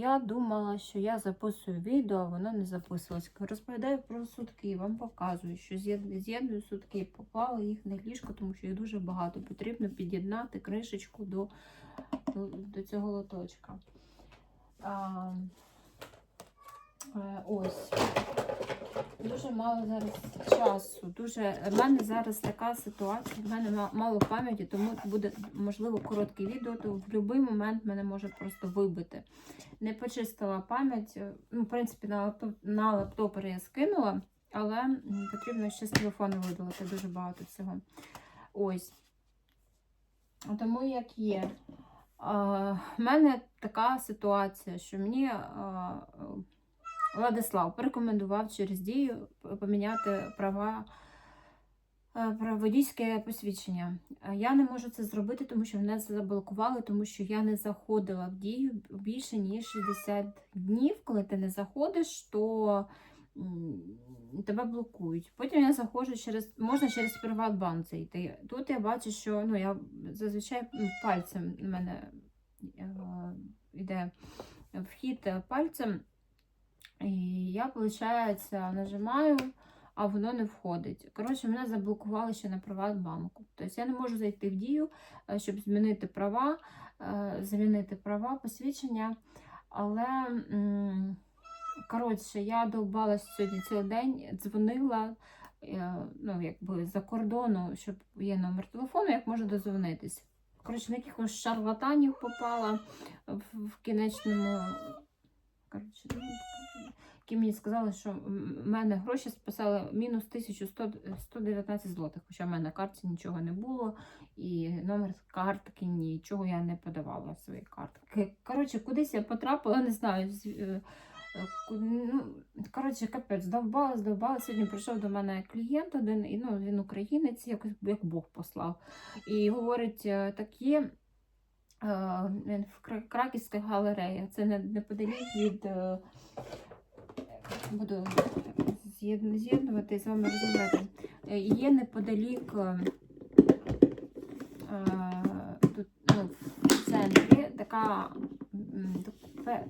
я думала, що я записую відео, а воно не записувалось. Розповідаю про сутки, вам показую, що з'єдную сутки, попала їх на ліжко, тому що їх дуже багато. Потрібно під'єднати кришечку до, до, до цього лоточка. А, е, ось. Дуже мало зараз часу. Дуже в мене зараз така ситуація. В мене мало пам'яті, тому буде можливо коротке відео. То в будь-який момент мене може просто вибити. Не почистила пам'ять. е, Ну, в принципі, на лаптоп, на лаптопер я скинула, але потрібно ще з телефону видалити дуже багато всього. Ось. Тому як є. В мене така ситуація, що мені а, Владислав порекомендував через дію поміняти права е, водійське посвідчення. Е, Я не можу це зробити, тому що мене заблокували, тому що я не заходила в дію більше ніж 60 днів. Коли ти не заходиш, то тебе блокують. Потім я заходжу через можна через Приватбанк зайти. Тут я бачу, що ну я зазвичай пальцем на мене е, йде вхід пальцем. І я, виходить, нажимаю, а воно не входить. Коротше, мене заблокували ще на Приватбанку. Тобто я не можу зайти в дію, е, щоб змінити права, е, замінити права, посвідчення. Але, коротше, я довбалась сьогодні цілий день, дзвонила е, ну, якби за кордону, щоб є номер телефону, як можу дозвонитись. Коротше, на якихось шарлатанів попала в, кінечному. Коротше, ну, які мені сказали, що в мене гроші списали мінус 1119 злотих, хоча в мене на карті нічого не було, і номер картки нічого я не подавала свої картки. Коротше, кудись я потрапила, не знаю. е, е, Ну, коротше, капець, здовбала, здовбала. Сьогодні прийшов до мене клієнт один, і ну, він українець, якось як Бог послав. І говорить, е, так є. Він в Кра- Краківська галерея. Це не- неподалік від буду з'єд- з'єднувати з вами розмовляти. Е, Є неподалік е, е, тут, ну, в центрі така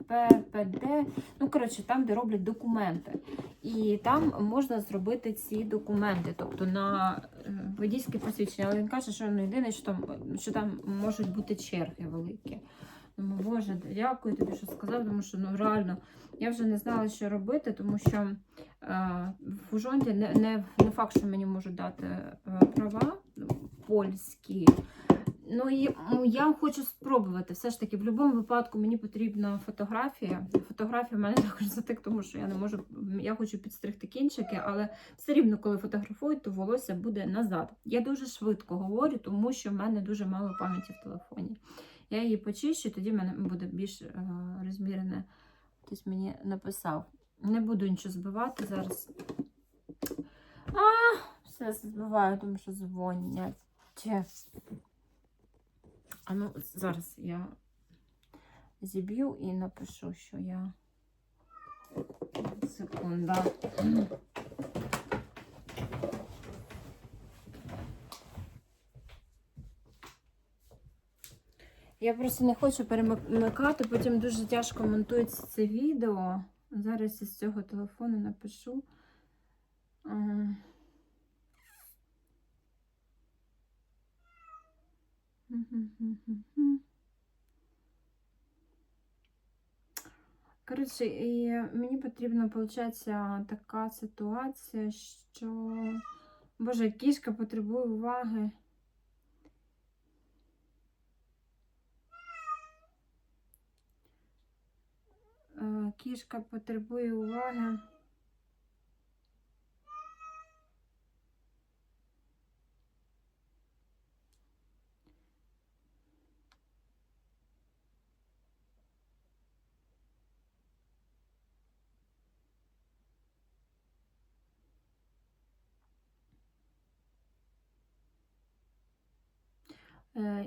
ППД, ну коротше, там, де роблять документи. І там можна зробити ці документи, тобто на водійське посвідчення. Але він каже, що ну, єдине, що там, що там можуть бути черги великі. Боже, дякую тобі, що сказав, тому що ну реально я вже не знала, що робити, тому що е, в Ужонді не, не, не факт, що мені можуть дати е, права польські. Ну і я хочу спробувати. Все ж таки, в будь-якому випадку мені потрібна фотографія. Фотографія в мене також затик, тому що я не можу. Я хочу підстригти кінчики, але все рівно, коли фотографують, то волосся буде назад. Я дуже швидко говорю, тому що в мене дуже мало пам'яті в телефоні. Я її почищу, тоді в мене буде більш е, розмірене. Хтось мені написав. Не буду нічого збивати зараз. А, все збиваю, тому що дзвонять. А ну, зараз я зіб'ю і напишу, що я. Секунда. Я просто не хочу перемикати, потім дуже тяжко монтується це відео. Зараз із цього телефону напишу. Коротше, і мені потрібна, виходить, така ситуація, що. Боже, кішка потребує уваги. Е, Кішка потребує уваги. Е,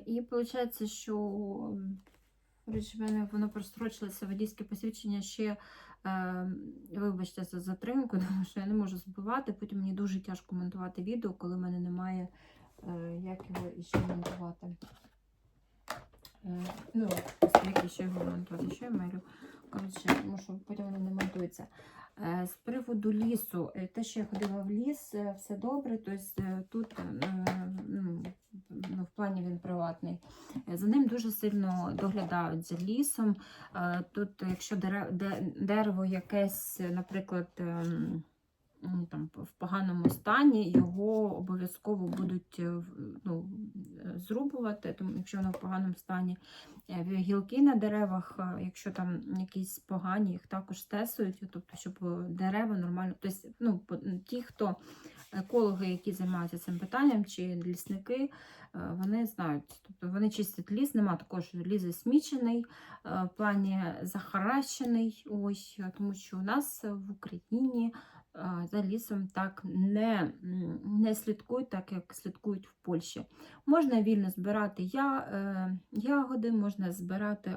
І виходить, що в мене воно прострочилося водійське посвідчення ще, е, вибачте, за затримку, тому що я не можу збивати. Потім мені дуже тяжко монтувати відео, коли в мене немає е, як його іще монтувати. Е, ну, як ще його монтувати, що я маю коротше, тому що потім воно не монтується. Е, З приводу лісу, е, те, що я ходила в ліс, е, все добре. Тобто е, тут е, ну, ну, в плані він приватний. Е, За ним дуже сильно доглядають за лісом. Е, Тут, якщо дерево якесь, наприклад, ем, там, в поганому стані, його обов'язково будуть е, ну, зрубувати, тому якщо воно в поганому стані. Гілки на деревах, якщо там якісь погані, їх також стесують, тобто, щоб дерева нормально. Тобто, ну, ті, хто екологи, які займаються цим питанням, чи лісники, е, вони знають, тобто вони чистять ліс, нема такого, що ліс засмічений, е, в плані захаращений, ось, е, тому що у нас в Україні за лісом так не, не слідкують, так як слідкують в Польщі. Можна вільно збирати ягоди, можна збирати